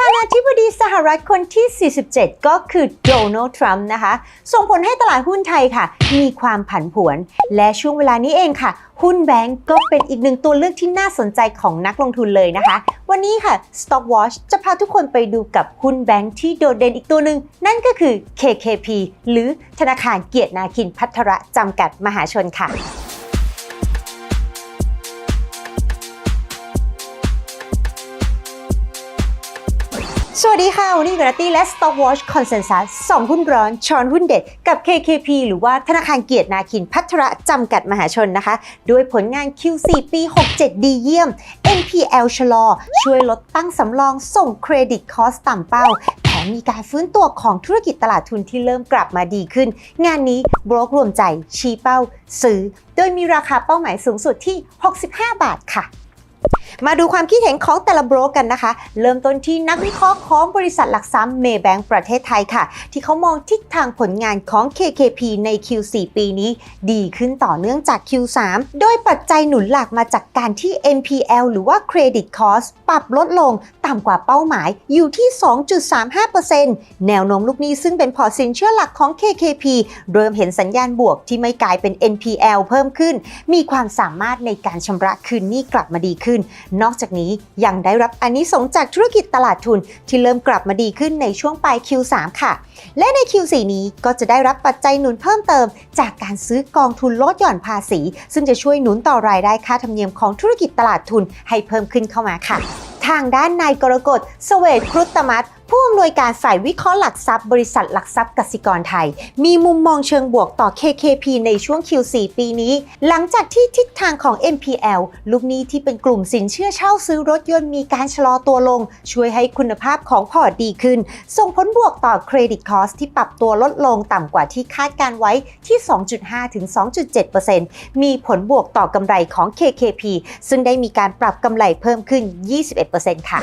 ธานาธิบดีสหรัฐคนที่ 47 ก็คือโดนัลด์ทรัมป์นะคะ ส่งผลให้ตลาดหุ้นไทยค่ะ มีความผันผวน และช่วงเวลานี้เองค่ะ หุ้นแบงก์ก็เป็นอีกหนึ่งตัวเลือกที่น่าสนใจของนักลงทุนเลยนะคะ วันนี้ค่ะ Stock Watch จะพาทุกคนไปดูกับหุ้นแบงก์ที่โดดเด่นอีกตัวหนึ่งนั่นก็คือ KKP หรือธนาคารเกียรตินาคินพัทระจำกัดมหาชนค่ะ สวัสดีค่ะ วันนี้อยู่กับนัตตี้และ Stock Watch Consensus สองหุ้นร้อนช้อนหุ้นเด็ด กับ KKP หรือว่าธนาคารเกียรตินาคินพัทระจำกัดมหาชนนะคะ ด้วยผลงาน Q4 ปี 67 ดีเยี่ยม NPL ชะลอ ช่วยลดตั้งสำรองส่งเครดิตคอสต่ำเป้าแถมมีการฟื้นตัวของธุรกิจตลาดทุนที่เริ่มกลับมาดีขึ้น งานนี้บรกรวมใจชี้เป้า ซื้อ โดยมีราคาเป้าหมายสูงสุดที่ 65 บาทค่ะ มาดูความคิดเห็นของแต่ละโบรกกันนะคะ เริ่มต้นที่นักวิเคราะห์ของบริษัทหลักทรัพย์เมย์แบงก์ประเทศไทยค่ะ ที่เขามองทิศทางผลงานของ KKP ใน Q4 ปีนี้ ดีขึ้นต่อเนื่องจาก Q3 โดยปัจจัยหนุนหลักมาจากการที่ NPL หรือว่า Credit Cost ปรับลดลง ต่ำกว่าเป้าหมายอยู่ที่ 2.35%แนวโน้มลูกหนี้ซึ่งเป็นพอร์ตสินเชื่อหลักของ KKP เริ่มเห็นสัญญาณบวกที่ไม่กลายเป็น NPL เพิ่มขึ้น มีความสามารถในการชำระคืนหนี้กลับมาดีขึ้น นอกจากนี้ยังได้รับอันนี้สงจากธุรกิจตลาดทุนที่เริ่มกลับมาดีขึ้นในช่วงปลาย Q3 ค่ะ และใน Q4 นี้ก็จะได้รับปัจจัยหนุนเพิ่มเติม จากการซื้อกองทุนลดหย่อนภาษี ซึ่งจะช่วยหนุนต่อรายได้ค่าธรรมเนียมของธุรกิจตลาดทุนให้เพิ่มขึ้นเข้ามาค่ะ ทางด้านนายกรกฎสเวตครุตมัต ผู้อำนวยการฝ่ายวิเคราะห์หลักทรัพย์บริษัทหลักทรัพย์กสิกรไทย มีมุมมองเชิงบวกต่อ KKP ในช่วง Q4 ปีนี้ หลังจากที่ทิศทางของ NPL ลูกหนี้ที่เป็นกลุ่มสินเชื่อเช่าซื้อรถยนต์มีการชะลอตัวลง ช่วยให้คุณภาพของพอร์ตดีขึ้น ส่งผลบวกต่อเครดิตคอสที่ปรับตัวลดลงต่ำกว่าที่คาดการไว้ที่ 2.5 ถึง 2.7%มีผลบวกต่อกำไรของ KKP ซึ่งได้มีการปรับกำไรเพิ่มขึ้น 21%ค่ะ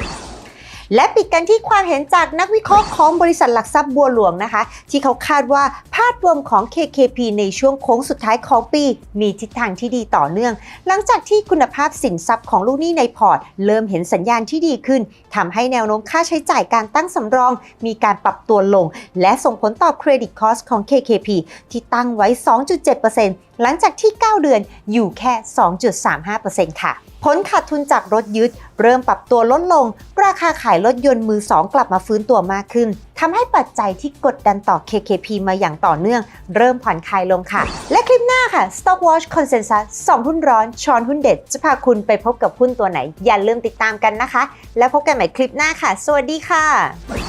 และปิดกันที่ความเห็นจากนักวิเคราะห์ของบริษัทหลักทรัพย์บัวหลวงนะคะ ที่เขาคาดว่าภาพรวมของ KKP ในช่วงโค้งสุดท้ายของปี มีทิศทางที่ดีต่อเนื่อง หลังจากที่คุณภาพสินทรัพย์ของลูกหนี้ในพอร์ต เริ่มเห็นสัญญาณที่ดีขึ้นทำให้แนวโน้มค่าใช้จ่ายการตั้งสำรอง มีการปรับตัวลง และส่งผลต่อเครดิตคอสของ KKP ที่ตั้งไว้ 2.7%หลังจากที่ 9 เดือนอยู่แค่ 2.35%ค่ะ ผลขาดทุนจากรถยึด เริ่มปรับตัวลดลง ราคาขายรถยนต์มือสองกลับมาฟื้นตัวมากขึ้นทำให้ปัจจัยที่กดดันต่อ KKP มาอย่างต่อเนื่อง เริ่มผ่อนคลายลงค่ะ และคลิปหน้าค่ะ Stock Watch Consensus สองหุ้นร้อน ช้อนหุ้นเด็ด จะพาคุณไปพบกับหุ้นตัวไหน อย่าลืมติดตามกันนะคะ แล้วพบกันใหม่คลิปหน้าค่ะ สวัสดีค่ะ